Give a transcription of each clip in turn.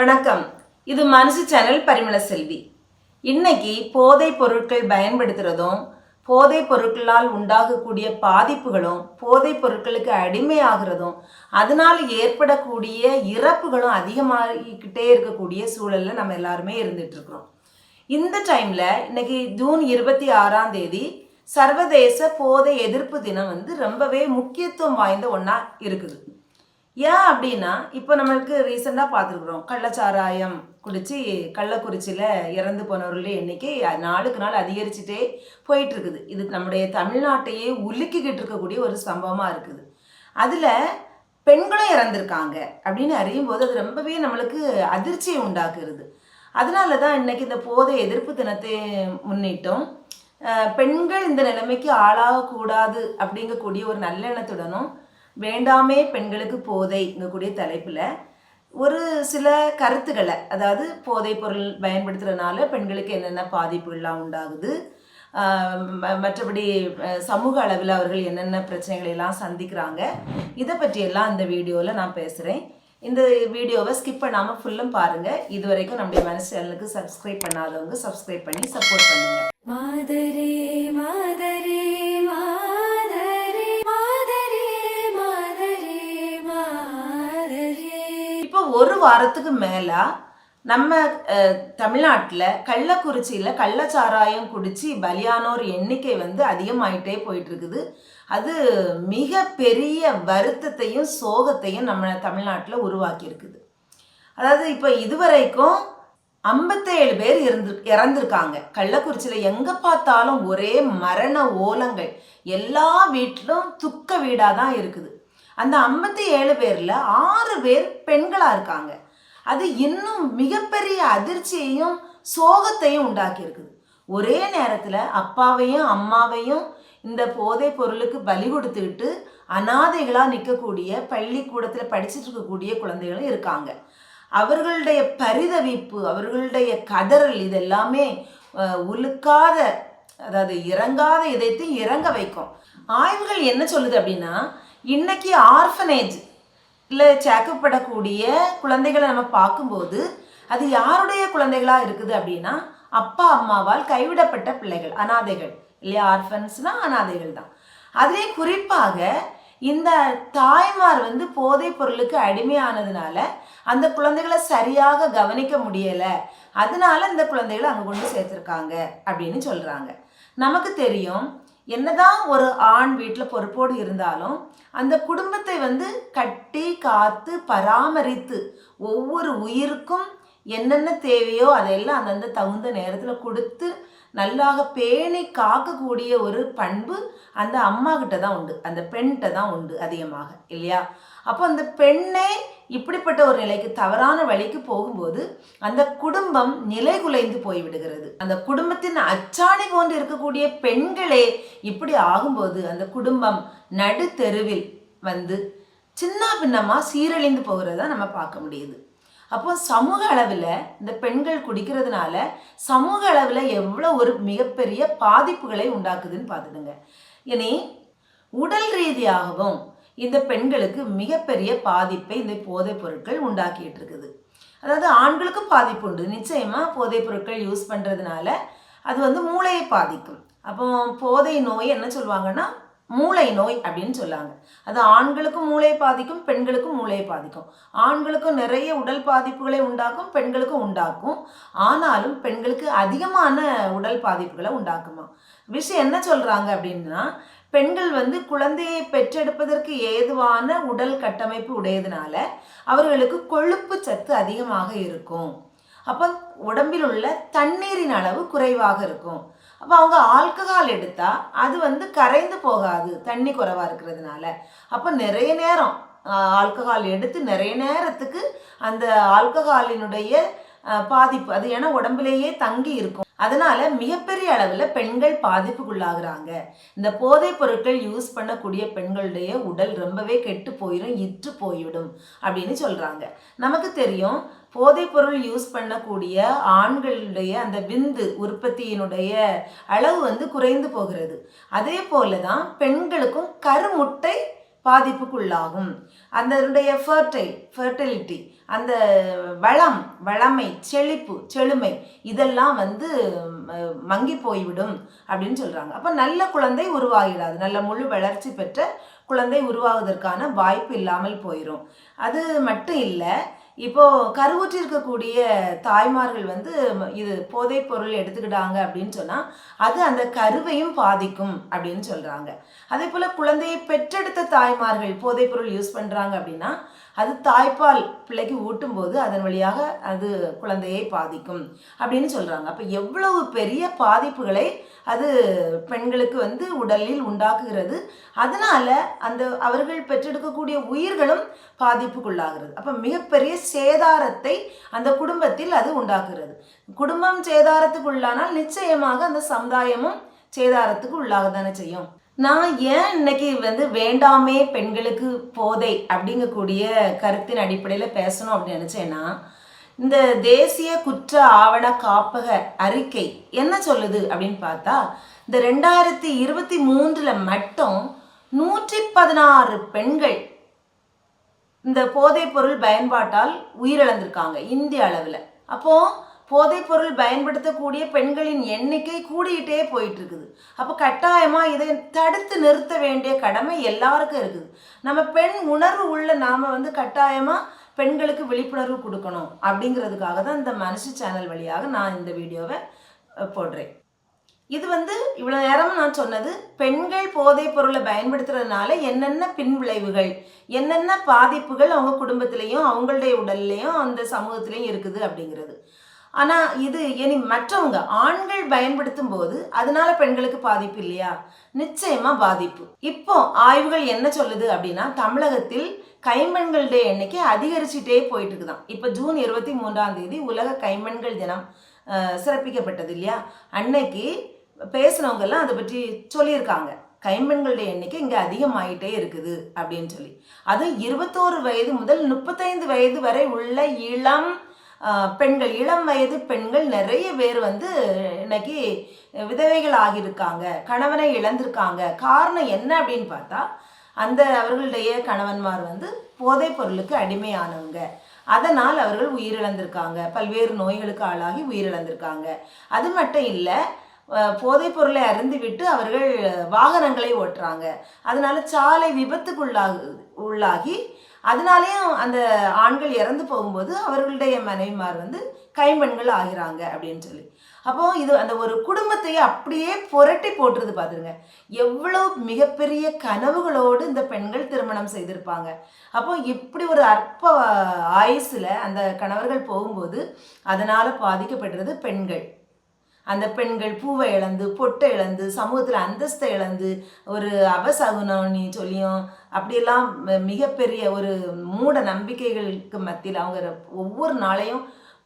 வணக்கம். இது மனசு சேனல் பரிமள செல்வி. இன்னைக்கு போதைப் பொருட்கள் பயன்படுத்துகிறதும் போதைப் பொருட்களால் உண்டாகக்கூடிய பாதிப்புகளும் போதைப் பொருட்களுக்கு அடிமையாகிறதும் அதனால் ஏற்படக்கூடிய இறப்புகளும் அதிகமாகிக்கிட்டே இருக்கக்கூடிய சூழலில் நம்ம எல்லாருமே இருந்துகிட்ருக்குறோம். இருக்கிறோம் இந்த டைமில் இன்னைக்கு ஜூன் இருபத்தி ஆறாம் தேதி சர்வதேச போதை எதிர்ப்பு தினம் வந்து ரொம்பவே முக்கியத்துவம் வாய்ந்த ஒன்றா இருக்குது. ஏன் அப்படின்னா இப்போ நம்மளுக்கு ரீசெண்டாக பார்த்துருக்குறோம். கள்ளச்சாராயம் குடித்து கள்ளக்குறிச்சியில் இறந்து போனவர்களுடைய எண்ணிக்கை நாளுக்கு நாள் அதிகரிச்சுட்டே போயிட்டுருக்குது. இது நம்முடைய தமிழ்நாட்டையே உலுக்கிக்கிட்டு இருக்கக்கூடிய ஒரு சம்பவமாக இருக்குது. அதில் பெண்களும் இறந்துருக்காங்க அப்படின்னு அறியும் போது அது ரொம்பவே நம்மளுக்கு அதிர்ச்சியை உண்டாக்குறது அதனால தான் இன்னைக்கு இந்த போதை எதிர்ப்பு தினத்தை முன்னிட்டும் பெண்கள் இந்த நிலைமைக்கு ஆளாகக்கூடாது அப்படிங்கக்கூடிய ஒரு நல்லெண்ணத்துடனும் வேண்டாமே பெண்களுக்கு போதைங்கக்கூடிய தலைப்பில் ஒரு சில கருத்துக்களை அதாவது போதைப் பொருள் பயன்படுத்துகிறனால பெண்களுக்கு என்னென்ன பாதிப்புகள்லாம் உண்டாகுது ம- மற்றபடி சமூக அளவில் அவர்கள் என்னென்ன பிரச்சனைகளை எல்லாம் சந்திக்கிறாங்க இதை பற்றியெல்லாம் இந்த வீடியோவில் நான் பேசுகிறேன் இந்த வீடியோவை ஸ்கிப் பண்ணாமல் ஃபுல்லும் பாருங்கள் இது வரைக்கும் நம்முடைய மனசு சேனலுக்கு சப்ஸ்கிரைப் பண்ணாதவங்க சப்ஸ்கிரைப் பண்ணி சப்போர்ட் பண்ணுங்கள் மாதரே மாதரே. வாரத்துக்கு மேலே நம்ம தமிழ்நாட்டில் கள்ளக்குறிச்சியில் கள்ளச்சாராயம் குடித்து பலியானோர் எண்ணிக்கை வந்து அதிகமாயிட்டே போயிட்டுருக்குது. அது மிக பெரிய வருத்தத்தையும் சோகத்தையும் நம்ம தமிழ்நாட்டில் உருவாக்கியிருக்குது. அதாவது இப்போ இதுவரைக்கும் ஐம்பத்தேழு பேர் இருந்து இறந்துருக்காங்க. கள்ளக்குறிச்சியில் எங்கே பார்த்தாலும் ஒரே மரண ஓலங்கள். எல்லா வீட்டிலும் துக்க வீடாக தான் இருக்குது. அந்த ஐம்பத்தி ஏழு பேரில் ஆறு பேர் பெண்களாக இருக்காங்க. அது இன்னும் மிகப்பெரிய அதிர்ச்சியையும் சோகத்தையும் உண்டாக்கியிருக்குது. ஒரே நேரத்தில் அப்பாவையும் அம்மாவையும் இந்த போதைப் பொருளுக்கு பலி கொடுத்துக்கிட்டு அனாதைகளாக நிற்கக்கூடிய பள்ளிக்கூடத்தில் படிச்சுட்டு இருக்கக்கூடிய குழந்தைகளும் இருக்காங்க. அவர்களுடைய பரிதவிப்பு அவர்களுடைய கதறல் இதெல்லாமே அஹ், உலுக்காத அதாவது இறங்காத இதயத்தையும் இறங்க வைக்கும். ஆய்வுகள் என்ன சொல்லுது அப்படின்னா இன்னைக்கு ஆர்ஃபனேஜ் இல்லை சேக்கப்படக்கூடிய குழந்தைகளை நம்ம பார்க்கும்போது அது யாருடைய குழந்தைகளாக இருக்குது அப்படின்னா அப்பா அம்மாவால் கைவிடப்பட்ட பிள்ளைகள் அனாதைகள். இல்லையா? ஆர்ஃபன்ஸ்னா அனாதைகள் தான். அதிலே குறிப்பாக இந்த தாய்மார் வந்து போதைப் பொருளுக்கு அடிமையானதுனால அந்த குழந்தைகளை சரியாக கவனிக்க முடியலை. அதனால இந்த குழந்தைகளை அங்கே கொண்டு சேர்த்துருக்காங்க அப்படின்னு சொல்கிறாங்க நமக்கு தெரியும் என்னதான் ஒரு ஆண் வீட்டில் பொறுப்போடு இருந்தாலும் அந்த குடும்பத்தை வந்து கட்டி காத்து பராமரித்து ஒவ்வொரு உயிருக்கும் என்னென்ன தேவையோ அதையெல்லாம் அந்தந்த தகுந்த நேரத்தில் கொடுத்து நல்லாக பேணி காக்கக்கூடிய ஒரு பண்பு அந்த அம்மா கிட்ட தான் உண்டு. அந்த பெண்கிட்ட தான் உண்டு அதிகமாக. இல்லையா? அப்போ அந்த பெண்ணே இப்படிப்பட்ட ஒரு நிலைக்கு தவறான வழிக்கு போகும்போது அந்த குடும்பம் நிலை குலைந்து போய்விடுகிறது. அந்த குடும்பத்தின் அச்சாணி போன்று இருக்கக்கூடிய பெண்களே இப்படி ஆகும்போது அந்த குடும்பம் நடுத்தெருவில் வந்து சின்ன பின்னமாக சீரழிந்து போகிறத நம்ம பார்க்க முடியுது. அப்போ சமூக அளவில் இந்த பெண்கள் குடிக்கிறதுனால சமூக அளவில் எவ்வளோ ஒரு மிகப்பெரிய பாதிப்புகளை உண்டாக்குதுன்னு பார்த்துடுங்க இனி உடல் ரீதியாகவும் இந்த பெண்களுக்கு மிகப்பெரிய பாதிப்பை இந்த போதைப் பொருட்கள் உண்டாக்கிட்டு இருக்குது அதாவது ஆண்களுக்கும் பாதிப்பு உண்டு நிச்சயமாக போதைப் பொருட்கள் யூஸ் பண்ணுறதுனால அது வந்து மூளையை பாதிக்கும். அப்போ போதை நோய் என்ன சொல்லுவாங்கன்னா மூளை நோய் அப்படின்னு சொல்லாங்க. அது ஆண்களுக்கும் மூளையை பாதிக்கும் பெண்களுக்கும் மூளையை பாதிக்கும். ஆண்களுக்கும் நிறைய உடல் பாதிப்புகளை உண்டாக்கும் பெண்களுக்கும் உண்டாக்கும். ஆனாலும் பெண்களுக்கு அதிகமான உடல் பாதிப்புகளை உண்டாக்குமா? விஷயம் என்ன சொல்கிறாங்க அப்படின்னா பெண்கள் வந்து குழந்தையை பெற்றெடுப்பதற்கு ஏதுவான உடல் கட்டமைப்பு உடையதுனால அவர்களுக்கு கொழுப்பு சத்து அதிகமாக இருக்கும். அப்போ உடம்பில் உள்ள தண்ணீரின் அளவு குறைவாக இருக்கும். அப்போ அவங்க ஆல்கஹால் எடுத்தால் அது வந்து கரைந்து போகாது தண்ணி குறைவாக இருக்கிறதுனால. அப்போ நிறைய நேரம் ஆல்கஹால் எடுத்து நிறைய நேரத்துக்கு அந்த ஆல்கஹாலினுடைய பாதிப்பு அது ஏன்னா உடம்புலேயே தங்கி இருக்கும். அதனால மிகப்பெரிய அளவில் பெண்கள் பாதிப்புக்குள்ளாகிறாங்க. இந்த போதைப் பொருட்கள் யூஸ் பண்ணக்கூடிய பெண்களுடைய உடல் ரொம்பவே கெட்டு போயிடும் இற்று போய்விடும் அப்படின்னு சொல்கிறாங்க நமக்கு தெரியும் போதைப்பொருள் யூஸ் பண்ணக்கூடிய ஆண்களுடைய அந்த விந்து உற்பத்தியினுடைய அளவு வந்து குறைந்து போகிறது. அதே போல தான் பெண்களுக்கும் கருமுட்டை பாதிப்புக்குள்ளாகும். அதனுடைய ஃபர்டைல் ஃபர்டிலிட்டி அந்த வளம் வளமை செழிப்பு செழுமை இதெல்லாம் வந்து ம- மங்கி போய்விடும் அப்படின்னு சொல்கிறாங்க அப்போ நல்ல குழந்தை உருவாகிடாது நல்ல முழு வளர்ச்சி பெற்ற குழந்தை உருவாவதற்கான வாய்ப்பு இல்லாமல் போயிடும் அது மட்டும் இல்லை இப்போ கருவுற்று இருக்கக்கூடிய தாய்மார்கள் வந்து இது போதைப் பொருள் எடுத்துக்கிட்டாங்க அப்படின்னு சொன்னா அது அந்த கருவையும் பாதிக்கும் அப்படின்னு சொல்றாங்க. அதே போல குழந்தையை பெற்றெடுத்த தாய்மார்கள் போதைப் பொருள் யூஸ் பண்றாங்க அப்படின்னா அது தாய்ப்பால் பிள்ளைக்கு ஊட்டும் போது அதன் வழியாக அது குழந்தையை பாதிக்கும் அப்படின்னு சொல்றாங்க. அப்ப எவ்வளவு பெரிய பாதிப்புகளை அது பெண்களுக்கு வந்து உடலில் உண்டாக்குகிறது. அதனால அந்த அவர்கள் பெற்றெடுக்கக்கூடிய உயிர்களும் பாதிப்புக்குள்ளாகிறது. அப்ப மிகப்பெரிய சேதாரத்தை அந்த குடும்பத்தில் அது உண்டாக்குகிறது. குடும்பம் சேதாரத்துக்குள்ளானால் நிச்சயமாக அந்த சமுதாயமும் சேதாரத்துக்கு உள்ளாக தானே செய்யும். நான் ஏன் இன்னைக்கு வந்து வேண்டாமே பெண்களுக்கு போதை அப்படிங்கக்கூடிய கருத்தின் அடிப்படையில் பேசணும் அப்படின்னு நினச்சேன்னா இந்த தேசிய குற்ற ஆவண காப்பக அறிக்கை என்ன சொல்லுது அப்படின்னு பார்த்தா இந்த ரெண்டாயிரத்தி இருபத்தி மூன்றில் மட்டும் நூற்றி பதினாறு பெண்கள் இந்த போதைப்பொருள் பயன்பாட்டால் உயிரிழந்திருக்காங்க இந்திய அளவில். அப்போ போதைப்பொருள் பயன்படுத்தக்கூடிய பெண்களின் எண்ணிக்கை கூடிக்கிட்டே போயிட்டு இருக்குது அப்போ கட்டாயமாக இதை தடுத்து நிறுத்த வேண்டிய கடமை எல்லாருக்கும் இருக்குது. நம்ம பெண் உணர்வு உள்ள நாம் வந்து கட்டாயமாக பெண்களுக்கு விழிப்புணர்வு கொடுக்கணும் அப்படிங்கிறதுக்காக தான் இந்த மனசு சேனல் வழியாக நான் இந்த வீடியோவை போடுறேன். இது வந்து இவ்வளோ நேரம் நான் சொன்னது பெண்கள் போதைப் பொருளை பயன்படுத்துறதுனால என்னென்ன பின்விளைவுகள் என்னென்ன பாதிப்புகள் அவங்க குடும்பத்திலையும் அவங்களுடைய உடல்லையும் அந்த சமூகத்திலையும் இருக்குது அப்படிங்கிறது. ஆனால் இது இனி மற்றவங்க ஆண்கள் பயன்படுத்தும் போது அதனால பெண்களுக்கு பாதிப்பு இல்லையா? நிச்சயமா பாதிப்பு. இப்போ ஆய்வுகள் என்ன சொல்லுது அப்படின்னா தமிழகத்தில் கைம்பெண்களுடைய எண்ணிக்கை அதிகரிச்சுட்டே போயிட்டு இருக்குதான் இப்போ ஜூன் இருபத்தி மூன்றாம் தேதி உலக கைம்பெண்கள் தினம் சிறப்பிக்கப்பட்டது இல்லையா? அன்னைக்கு பேசினவங்கெல்லாம் அதை பற்றி சொல்லியிருக்காங்க. கைம்பெண்களுடைய எண்ணிக்கை இங்கே அதிகமாயிட்டே இருக்குது அப்படின்னு சொல்லி. அதுவும் இருபத்தோரு வயது முதல் முப்பத்தைந்து வயது வரை உள்ள இளம் பெண்கள் இளம் வயது பெண்கள் நிறைய பேர் வந்து இன்னைக்கு விதவைகள் ஆகியிருக்காங்க கணவனை இழந்திருக்காங்க. காரணம் என்ன அப்படின்னு பார்த்தா அந்த அவர்களுடைய கணவன்மார் வந்து போதைப் பொருளுக்கு அடிமையானவங்க. அதனால் அவர்கள் உயிரிழந்திருக்காங்க. பல்வேறு நோய்களுக்கு ஆளாகி உயிரிழந்திருக்காங்க. அது மட்டும் இல்லை போதைப் பொருளை அருந்துவிட்டு அவர்கள் வாகனங்களை ஓட்டுறாங்க. அதனால சாலை விபத்துக்குள்ளாகு உள்ளாகி அதனாலேயும் அந்த ஆண்கள் இறந்து போகும்போது அவர்களுடைய மனைவிமார் வந்து கைம்பெண்கள் ஆகிறாங்க அப்படின்னு சொல்லி. அப்போ இது அந்த ஒரு குடும்பத்தையே அப்படியே புரட்டி போட்டுருது பார்த்துருங்க எவ்வளோ மிகப்பெரிய கனவுகளோடு இந்த பெண்கள் திருமணம் செய்திருப்பாங்க. அப்போ இப்படி ஒரு அற்ப ஆயுசில் அந்த கணவர்கள் போகும்போது அதனால் பாதிக்கப்படுறது பெண்கள். அந்த பெண்கள் பூவை இழந்து பொட்டை இழந்து சமூகத்தில் அந்தஸ்தை இழந்து ஒரு அபசகுனி சொல்லியும் அப்படியெல்லாம் மிகப்பெரிய ஒரு மூட நம்பிக்கைகளுக்கு மத்தியில் அவங்க ஒவ்வொரு நாளையும்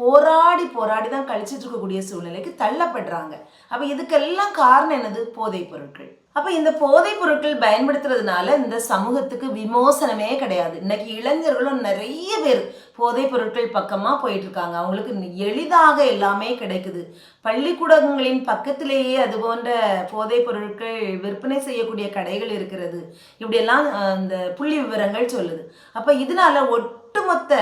போராடி போராடி தான் கழிச்சிட்டு இருக்கக்கூடிய சூழ்நிலைக்கு தள்ளப்படுறாங்க. அப்போ இதுக்கெல்லாம் காரணம் என்னது? போதைப் பொருட்கள். அப்போ இந்த போதைப் பொருட்கள் பயன்படுத்துறதுனால இந்த சமூகத்துக்கு விமோசனமே கிடையாது. இன்னைக்கு இளைஞர்களும் நிறைய பேர் போதைப் பொருட்கள் பக்கமாக போயிட்டு இருக்காங்க அவங்களுக்கு எளிதாக எல்லாமே கிடைக்குது. பள்ளிக்கூடங்களின் பக்கத்திலேயே அது போன்ற போதைப் பொருட்கள் விற்பனை செய்யக்கூடிய கடைகள் இருக்கிறது. இப்படியெல்லாம் அந்த இந்த புள்ளி விவரங்கள் சொல்லுது. அப்போ இதனால ஒட்டுமொத்த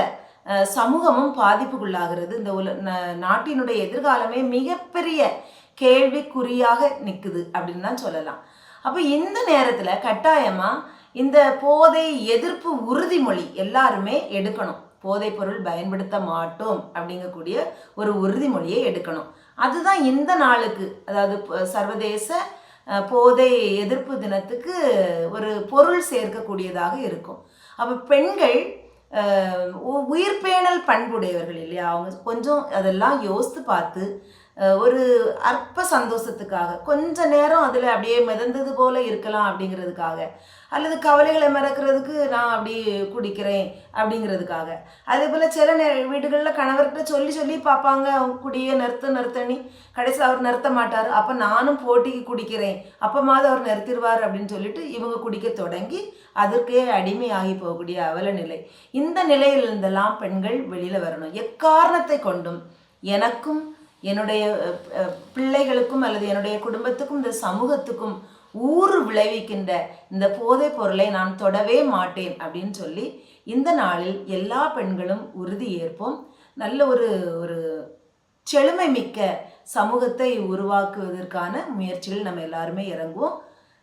சமூகமும் பாதிப்புக்குள்ளாகிறது. இந்த உல ந- நாட்டினுடைய எதிர்காலமே மிகப்பெரிய கேள்விக்குறியாக நிற்குது அப்படின்னு தான் சொல்லலாம். அப்போ இந்த நேரத்தில் கட்டாயமாக இந்த போதை எதிர்ப்பு உறுதிமொழி எல்லாருமே எடுக்கணும். போதைப் பொருள் பயன்படுத்த மாட்டோம் அப்படிங்கக்கூடிய ஒரு உறுதிமொழியை எடுக்கணும். அதுதான் இந்த நாளுக்கு அதாவது சர்வதேச போதை எதிர்ப்பு தினத்துக்கு ஒரு பொருள் சேர்க்கக்கூடியதாக இருக்கும். அப்போ பெண்கள் உயிர்பேணல் பண்புடையவர்கள் இல்லையா? அவங்க கொஞ்சம் அதெல்லாம் யோசித்து பார்த்து ஒரு அற்ப சந்தோஷத்துக்காக. கொஞ்ச நேரம் அதில் அப்படியே மிதந்தது போல இருக்கலாம் அப்படிங்கிறதுக்காக. அல்லது கவலைகளை மறக்கிறதுக்கு நான் அப்படி குடிக்கிறேன் அப்படிங்கிறதுக்காக. அதே போல் சில நே வீடுகளில் கணவர்கிட்ட சொல்லி சொல்லி பார்ப்பாங்க. அவங்க நிறுத்த நிறுத்தணி. கடைசியில் அவர் நிறுத்த மாட்டார். அப்போ நானும் போட்டிக்கு குடிக்கிறேன். அப்போமாவது அவர் நிறுத்திடுவார் அப்படின்னு சொல்லிட்டு இவங்க குடிக்க தொடங்கி அதற்கே அடிமையாகி போகக்கூடிய அவல நிலை. இந்த நிலையிலிருந்தெல்லாம் பெண்கள் வெளியில் வரணும். எக்காரணத்தை கொண்டும் எனக்கும் என்னுடைய பிள்ளைகளுக்கும் அல்லது என்னுடைய குடும்பத்துக்கும் இந்த சமூகத்துக்கும் ஊறு விளைவிக்கின்ற இந்த போதைப் பொருளை நான் தொடவே மாட்டேன் அப்படின்னு சொல்லி இந்த நாளில் எல்லா பெண்களும் உறுதி ஏற்போம். நல்ல ஒரு ஒரு செழுமை மிக்க சமூகத்தை உருவாக்குவதற்கான முயற்சியில் நம்ம எல்லாருமே இறங்குவோம்.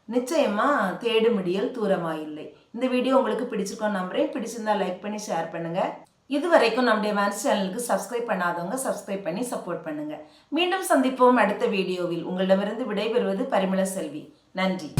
நிச்சயமாக தேடுமிடியல் தூரமாயில்லை. இந்த வீடியோ உங்களுக்கு பிடிச்சிருக்கோம் நம்புறேன். பிடிச்சிருந்தா லைக் பண்ணி ஷேர் பண்ணுங்கள் இது வரைக்கும் நம்முடைய மேன்ஸ் சேனலுக்கு சப்ஸ்கிரைப் பண்ணாதவங்க சப்ஸ்கிரைப் பண்ணி சப்போர்ட் பண்ணுங்க. மீண்டும் சந்திப்போம் அடுத்த வீடியோவில். உங்களிடமிருந்து விடைபெறுவது பரிமள செல்வி. நன்றி.